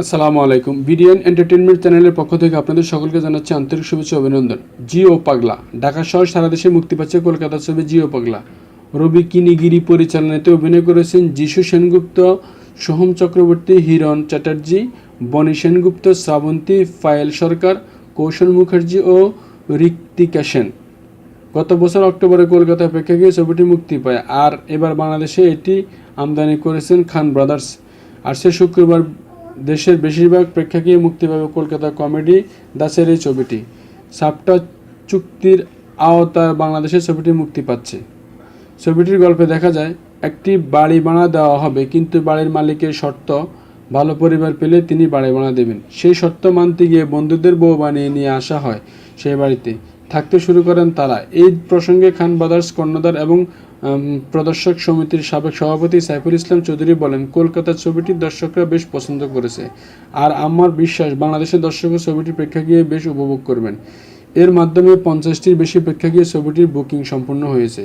আসসালামু আলাইকুম। BDN entertainment চ্যানেলের পক্ষ থেকে আপনাদের সকলকে জানাচ্ছি আন্তরিক শুভেচ্ছা অভিনন্দন। জিও পাগলা, ঢাকা শহর সারা দেশে মুক্তি পাচ্ছে কলকাতা ছবি জিও পাগলা। রবি কিনিগিরি পরিচালনাতে অভিনয় করেছেন যিশু সেনগুপ্ত, সোহম চক্রবর্তী, হিরণ চ্যাটার্জি, বনি সেনগুপ্ত, শ্রাবন্তী, ফায়েল সরকার, কৌশল মুখার্জি ও ঋত্বিকা সেন। গত বছর অক্টোবরে কলকাতায় প্রেক্ষাগৃহে ছবিটি মুক্তি পায়। আর এবার বাংলাদেশে এটি আমদানি করেছেন খান ব্রাদার্স। আর সে শুক্রবার দেশের বেশিরভাগ প্রেক্ষাগৃহে মুক্তি পাবে কলকাতা কমেডি দাসের এই ছবিটি। সাপটা চুক্তির আওতায় বাংলাদেশে ছবিটি মুক্তি পাচ্ছে। ছবিটির গল্পে দেখা যায়, একটি বাড়ি বানা দেওয়া হবে, কিন্তু বাড়ির মালিকের শর্ত, ভালো পরিবার পেলে তিনি বাড়ি বানা দেবেন। সেই শর্ত মানতে গিয়ে বন্ধুদের বউ বানিয়ে নিয়ে আসা হয় সেই বাড়িতে। থাকতে শুরু করেন তারা। এই প্রসঙ্গে খান ব্রাদার্স কর্ণধার এবং প্রদর্শক সমিতির সাবেক সভাপতি সাইফুল ইসলাম চৌধুরী বলেন, কলকাতার ছবিটি দর্শকরা বেশ পছন্দ করেছে। আর আমার বিশ্বাস, বাংলাদেশের দর্শকও ছবিটি প্রেক্ষাগৃহে বেশ উপভোগ করবেন। এর মাধ্যমে পঞ্চাশটির বেশি প্রেক্ষাগৃহে ছবিটির বুকিং সম্পূর্ণ হয়েছে।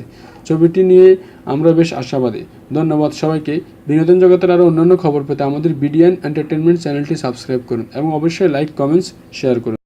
ছবিটি নিয়ে আমরা বেশ আশাবাদী। ধন্যবাদ সবাইকে। বিনোদন জগতের আরও অন্যান্য খবর পেতে আমাদের বিডিএন এন্টারটেনমেন্ট চ্যানেলটি সাবস্ক্রাইব করুন এবং অবশ্যই লাইক, কমেন্টস, শেয়ার করুন।